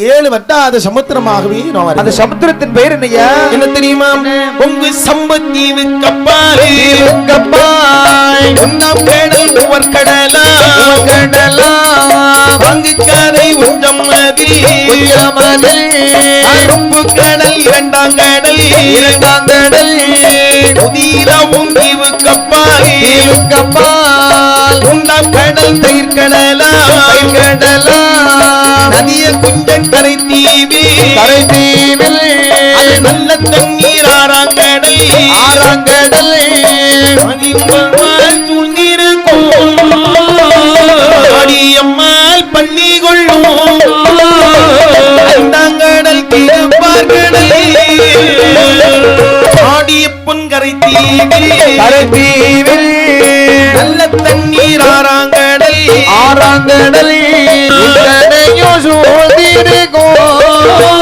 ஏழு வட்டாத சமுத்திரமாகவே நான் அந்த. சமுத்திரத்தின் பெயர் என்னையா? என்ன தெரியுமா? உங்கு சம்பத்தீவு கப்பாலே கப்பாய் ஒன்றாம் கடல் உவர் கடலா கடலாம் பங்கு கரை உஞ்சம் மதி. உயமதில் அருப்பு கடல் இரண்டாம் கடல். இரண்டாம் கடல். புதிரவும் தீவு கப்பாலே கப்பால் உண்டாம் கடல் தயிர் கடலா. கரை தீவி. கரை தீவில் நல்ல தண்ணீர் ஆறாங்கடல். அடியம்மாள் கொள்ளும். ஆடிய பொன்கரை தீவில் கரை தீவில் நல்ல தண்ணீர் ஆறாங்கடல். ஆறாங்கடல். গো।